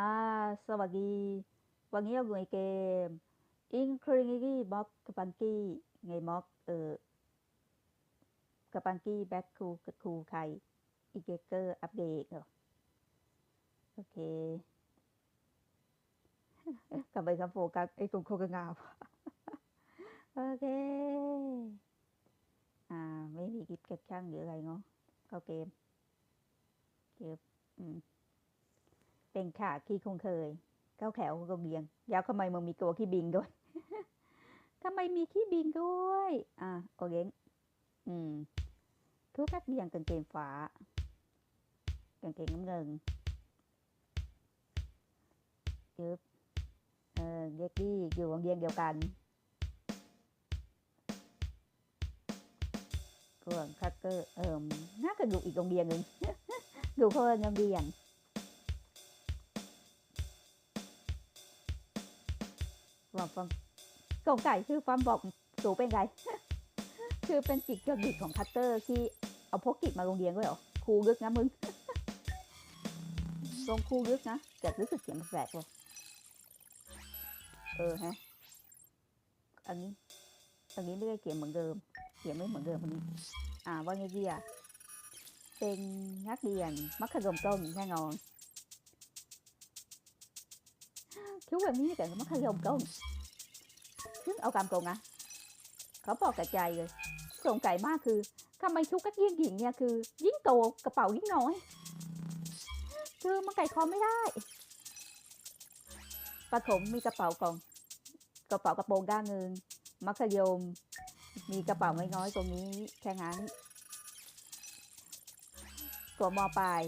อาสวัสดีวันนี้เราอยู่ในเกม Infinity Box กับปังกี้ไงม็อกเออกับปังกี้แบ็คคูกับคูไคอีเกเกอร์อัปเดตเหรอโอ เปคำโฟกัสไอ้กลุ่มโคกงาวโอเคอ่าไม่มีกิฟต์เก็บช่างหรืออะไรเนาะเข้าเกมเก็บอืมเป็นขาที่คงเคยก้าวแถวก็เบียงยาวทำไมมึงมีตัวขี้บิงด้วยทำไมมีขี้บิงด้วย อะโอเคอืมทุกทักเบียงกางเกงฟ้ากางเกงน้ำเงินยึบเออเด็กดี้อยู่โรงเรียนเดียวกันกวงคัตเตอร์เออน่าจะอยู่อีกโรงเรียนหนึ่งดูคนละโรงเรีย นบอกฟังสงสัยคือฟังบอกสูเป็นไง คือเป็นจิตเกี่ยวกิจของคัตเตอร์ที่เอาพกกิจมาโรงเรียนด้วยเหรอครูลึกนะมึงลงครูลึกนะแต่รู้สึกเสียงแปลกเลยเออฮะอันนี้อันนี้ไม่ได้เขียนเหมือนเดิมเขียนไม่เหมือนเดิมอันนี้ อ่าว่าไงดีอะเป็นนักเรียนมัธยมต้นแน่นอน คิดแบบนี้แต่มัธยมต้นซึ่งเอาตามตรงนะเขาบอกกับใจเลยสงสัยมากคือทำไมชุดกัดยิ่งหญิงเนี่ยคือยิ่งโตกระเป๋ายิ่งน้อย คือมันไก่คอไม่ได้ปฐมมีกระเป๋ากล่อง กระเป๋ากระโปรงด้านหนึ่งมัธยม มีกระเป๋าไม่น้อยๆตรงนี้แค่นั้นตัวมอปลาย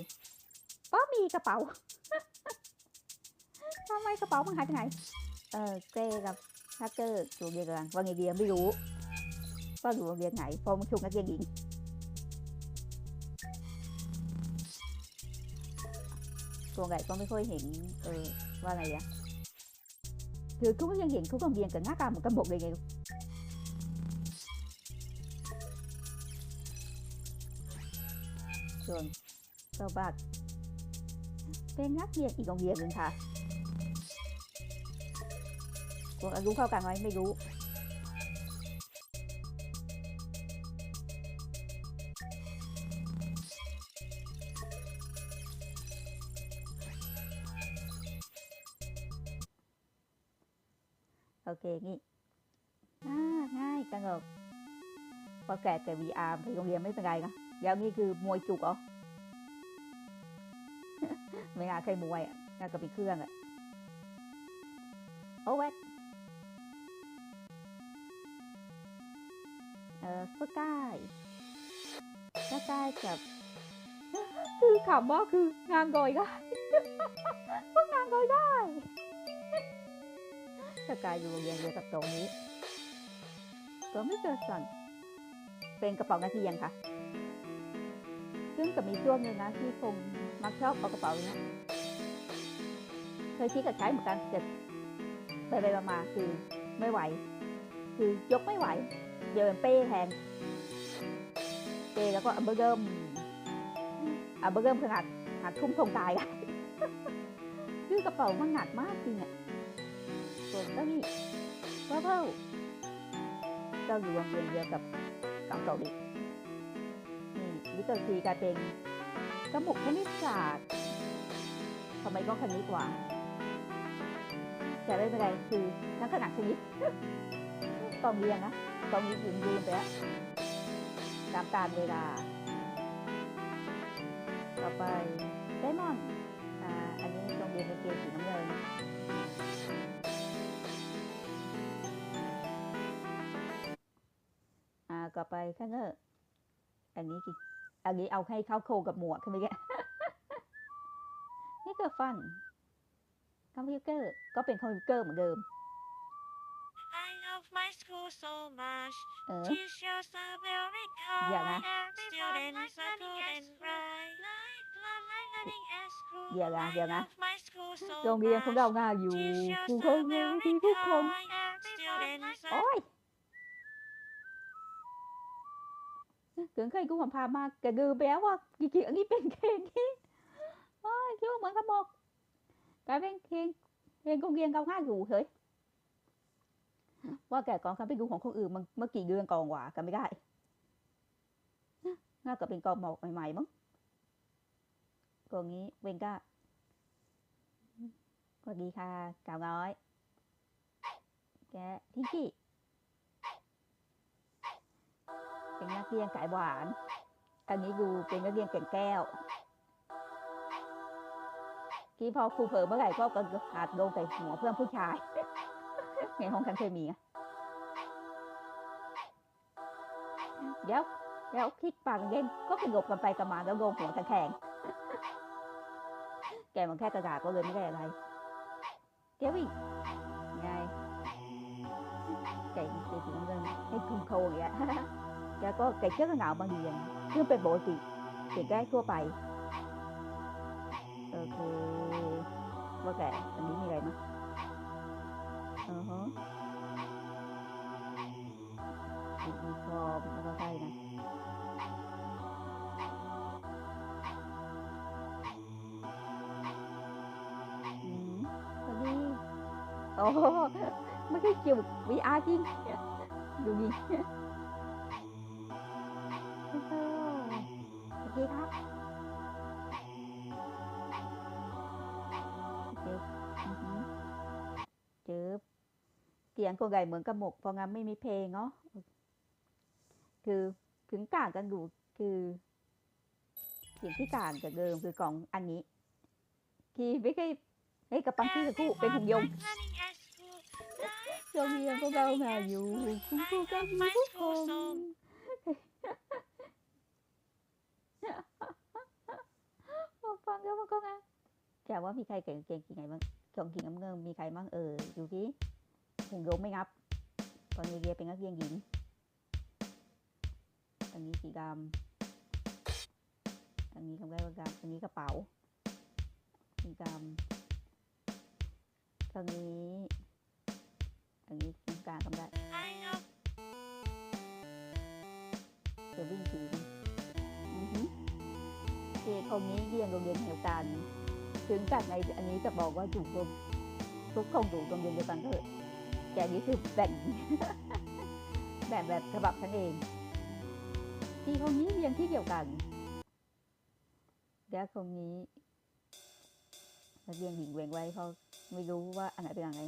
ก็มีกระเป๋า ทำไมกระเป๋ามันหายไปไหน เออเต้กับถ้าเกิดอยู่เรียนกันว่าไงเดียไม่รู้ ว่าอยู่โรงเรียนไหนพราะมันชุกนักเรียนหญิงตัวไหนก็ไม่ค่อยเห็น เออ ว่าอะไงอะคือทุกยังเห็นทุกโรงเรียนกับหน้าตาเหมือนกันหมดเลยไงส่วนสบักเป็นนักเรียนอีกโรงเรียนหนึ่งค่ะ พวกอายุเข้ากันไหมไม่รู้โอเคงี้ง่ายง่ายพอแกะแต่ VR ไปโรงเรียนไม่เป็นไรนะแล้วนี่คือมวยจุกเหรอไม่น่าใช่มวยอะน่าจะเป็นเครื่องอะ โอ้เว เออสกายสกายกับ คือขำว่าคืองานกอยได้พวกงานกอยได้สกายอยู่โรงเรียนเดียวกับตรงนี้ก็ไม่เจอสันเป็นกระเป๋านักเรียนค่ะ ซึ่งก็มีช่วงหนึ่งนะที่คงมักชอบเอากระเป๋านี้เคยคิดกับใช้เหมือนกันแต่ไปไปมาๆคือไม่ไหว คือยกไม่ไหว เดินเป้แทนเป้แล้วก็อัมเบอร์เกิมอัมเบอร์เกิมขนาดหัดทุ่มทงตายอะคือกระเป๋ามันหนักมากจริงอะส่วนก็นี่เพิ่มก็อยู่โรงเรียนเดียวกับกับเกาหลีนี่วิตาซีกลารเป็นสมุกคณิตศาสตร์ทำไมก็คณิตกว่าแต่ไม่เป็นไรคือนักขนาดชนิด กองเรียนนะกองนี้ยืนยืนไปแล้วตามตามเวลา ต่อไปไดมอนด์อ่าอันนี้โรงเรียนในเกมสีน้ำเงินอ่าต่อไปข้างเนอร์อันนี้กี่อันนี้เอาให้เข้าโคกับหมวกใช่ไหมแกนี่ก็ฟันคอมพิวเตอร์ก็เป็นคอมพิวเตอร์เหมือนเดิม Ừ. dạ là dạ là dạ nghe con đi không đâu nga dù khu nghe thi phúc không ôi. Tưởng khi cũng còn pha mà cái gư béo quá cái chuyện nghĩ bên kia đi ôi chứ không mở cấp một. Cái bên kia bên cũng riêng cao ngã dù thôi ว่าจริงๆอันนี้เป็นเคงนี้โอ้ยคิดว่าเหมือนกันหมกกลายเป็นเพลงเพลงโรงเรียนเก่าง่ายอยู่เฮ้ยว่าแกอนคำไปดูของคนอื่นมันเมื่อกี่เดือนก่อนกว่ากันไม่ได้น่าจะเป็นกองหมอกใหม่ๆมั้งกองนี้เวนก็สวัสดีค่ะกาวน้อย แกทิงกี้เป็นนักเรียนสายหวาน อันนี้ดูเป็นนักเรียนเก่งแก้วที่พอครูเผลอเมื่อไหร่ก็กระหาดโดนใส่หัวเพื่อนผู้ชาย ในห้องคันเคมีอะเดี๋ยวเดี๋ยวคลิกปากเย็นก็สงบกันไปกันมาแล้วโดนหัวตะแคงแกมันแค่กระดาษก็เลยไม่ได้อะไรเดี๋ยวอีกไงเก่งสีสีน้ำเงินให้คุณโคอย่างเงี้ยแกก็เก่เชื่อกระหนาวบางเรียนซึ่งเป็นปกติเก่งได้ทั่วไปโอเคว่าแกอันนี้มีอะไรมั้ย อือฮะอีกมีฟอแล้วก็ใกล้นะดีโอ้ไม่ใช่เกี่ยว VR จริง ดูดิ เสียงคนใหญ่เหมือนกระหมกเพราะงั้นไม่มีเพลงเนาะคือถึงต่างกันอยู่คือเสียงที่ต่างจากเดิมคือกล่องอันนี้ ที่ไม่ใช่ให้กับปังที่สักคู่เป็นหุ่นยนต์โรงเรียนพวกเรามาอยู่คุณครูก็มีทุกคนฟังแล้วมันก็งาแต่ว่ามีใครเก่งเก่งกี่ไงบ้างกองกินเงินมีใครบ้างเอออยู่ที่ หุ่นยนต์ไม่นับ ตอนนี้เรียเป็นนักเรียนหญิงอันนี้สีดำอันนี้คำแรกว่าดำอันนี้กระเป๋าสีดำตอนนี้ อันนี้ตรงกลางคำได้ I know จะวิ่งถืออือฮึเด็กคนนี้เรียนโรงเรียนเดียวกัน ถึงจากในอันนี้จะบอกว่าอยู่โรงทุกคนอยู่โรงเรียนเดียวกันเถอะ แต่อันนี้คือแบ่งแบ่งแบบฉบับฉันเองที่คนนี้เรียนที่เดียวกันแล้วคนนี้นักเรียนหญิงเวงไว้เพราะไม่รู้ว่าอันไหนเป็นอันไหน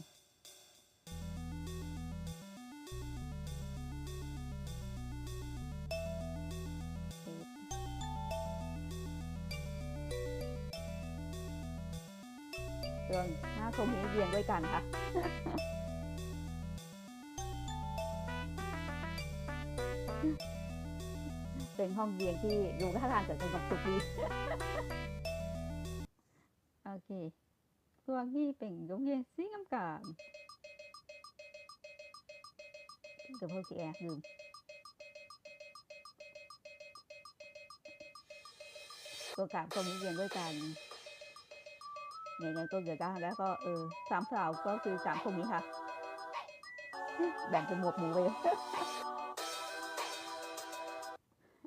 เรื่องหน้าคงนี้เรียงด้วยกันค่ะ ห้องเรียนที่ดูท่าทางจะสงบสุขดีโอเคตัวนี้เป็นโรงเรียนสีน้ำกาลเดี๋ยวพวกสีแอบลืมตัวกลางตรงนี้เรียนด้วยกันยังไงก็เกิดได้แล้วก็เออสามสาวก็คือสามคนนี้ค่ะ แบ่งเป็นหมวดหมู่ไป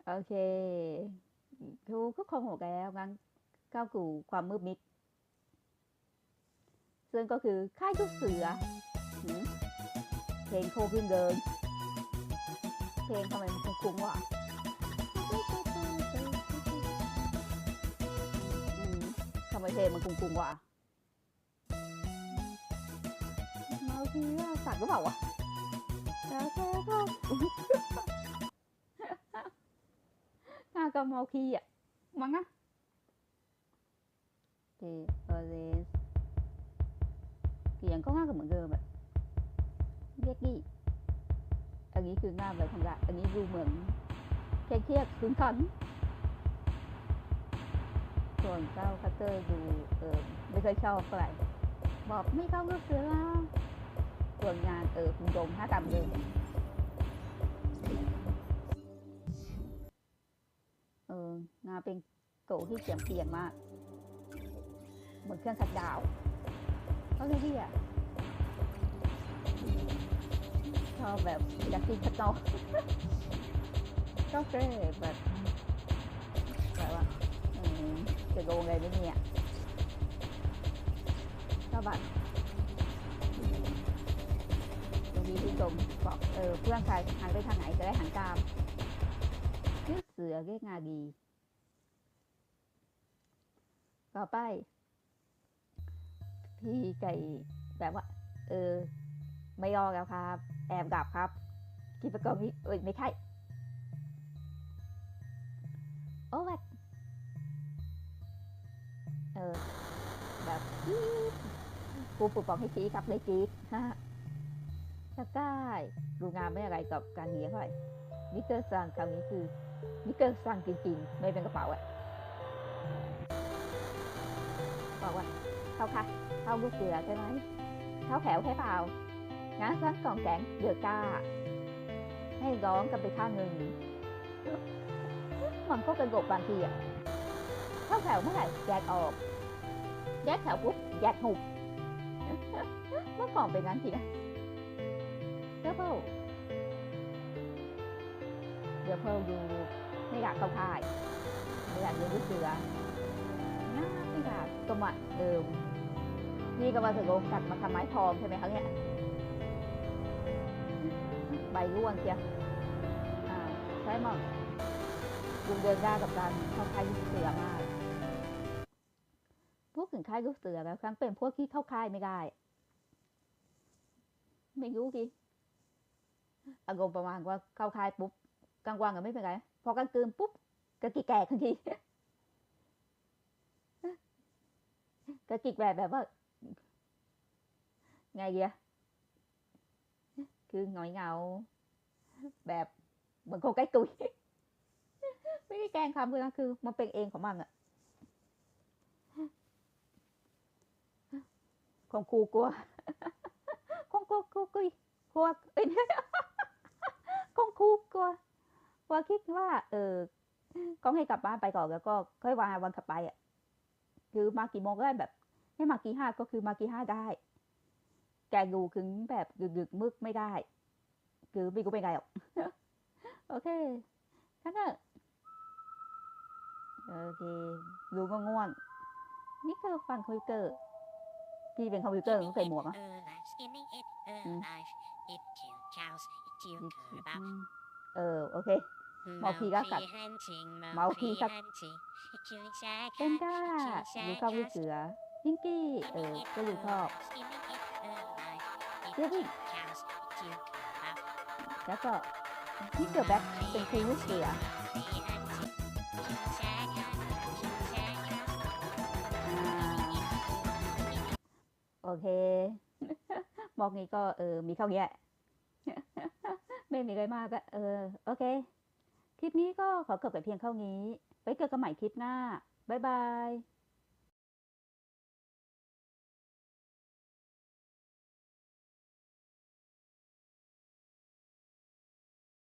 โอเคทุกคนหมดแล้วงั้นก้าวสู่ความมืดมิด ซึ่งก็คือค่ายลูกเสือหืมเพลงโคขึ้นเดิน เพลงทำไมมันคุ้งๆวะอืมทำไมเพลงมันคุ้งๆวะเมาทีว่าสัตว์หรือเปล่าวะแล้วแค่ก็ น่าก็เมาคีอะมั้งนะเจเอเลสเสียงก็ง่ายกับเหมือนเดิมแบบเรียกดิอันนี้คือง่ายแบบธ เป็นโกที่เสียงเปลี่ยนมากเหมือนเครื่องขัดดาวก็เลยที่อะชอบแบบอยากกินขนมก็เก๋แบบแบบว่าจะโดนอะไรไหมเนี่ยเข้าบัตรงนี้ที่ตรงบอกเออเพื่อนใครหันไปทางไหนจะได้หันตามชื่อเสือเรียกงาดี ต่อไป พี่ไก่แบบว่า เออ ไม่ยอมแล้วครับ แอบดับครับคิดประกอบนี้เอ้ยไม่ใช่โอ้แบบเออ แบบจี๊ดกูปลุกบอกให้ชี้ครับเลยจี๊ดฮะถ้าได้ดูงานไม่อะไรกับการเลี้ยงเท่าไหร่มิเตอร์ซังคราวนี้คือมิเตอร์ซังจริงๆ ไม่เป็นกระเป๋าอะ บอกว่าเขาคะเขาลูกเสือใช่ไหมเขาแถวใช่เปล่างั้นสักกองแสงเดือกล้า ให้ร้องกันไปข้างหนึ่งมันก็เป็นกบบางทีอะเข้าแถวเมื่อไหร่แยกออกแยกแถวปุ๊บแยกหุบเมื่อก่อนเป็นงั้นทีนะเดี๋ยวเพิ่ลเดี๋ยวเพิ่ลอยู่ไม่อยากเข้าค่ายไม่อยากเรียนลูกเสือ นะไม่อยากก็มาเดิม นี่ก็มาถึงโรงกัดมาทำไม้พรอมใช่ไหมคะเนี่ยใบร่วงเชียวอ่าใช่มั้งลุงเดินได้กับการเข้าค่ายลูกเสือมากพูดถึงค่ายลูกเสือแล้วครั้งเป็นพวกที่เข้าค่ายไม่ได้ ไม่รู้ทีอารมณ์ประมาณว่าเข้าค่ายปุ๊บกลางวันก็ไม่เป็นไร พอกลางคืนปุ๊บก็กิกแก่ทันที ก็กิกแบบแบบว่า ไงเดียคือหงอยเงา แบบเหมือนคนใกล้ตุยไม่ได้แกล้งคำเลยนะคือมันเป็นเองของมันอะของครูกลัวของครูกลัวกุยกลัวเอ้ยของครูกลัวกลัวคิดว่า เออก็ให้กลับบ้านไปก่อนแล้วก็ค่อยวางวันกลับไปอะ คือมากี่โมงก็ได้แบบ ให้มากี่ห้าก็คือมากี่ห้าได้ แกดูถึงแบบดึกๆมึกไม่ได้คือไม่กูเป็นไงหรอกโอเคทั้งนั้นโอเคดูก็ง่วง นี่คือฟังคอมพิวเตอร์พี่เป็นคอมพิวเตอร์ต้องใส่หมวกอะ Skinning it Mm. alive. It killed cows. It killed อื about มเออโอเคเมาคีก็กัด hunting. เมาคีก็ hunting. It killing sad เป็นด้าดูเข้าลูกเสือ พิงกี้เออก็ดูชอบ Skinning it alive. It Really? killed cows. It killed about แล้วก็พี่เกิดแบ็คเป็นครูลูกเสืออ่าโอเค บอกงี้ก็เออ มีเข้าแย่ไม่มีอะไรมากอะเออ โอเค คลิปนี้ก็ขอจบแต่เพียงเท่านี้ ไว้เจอกันใหม่คลิปหน้า บ๊ายบาย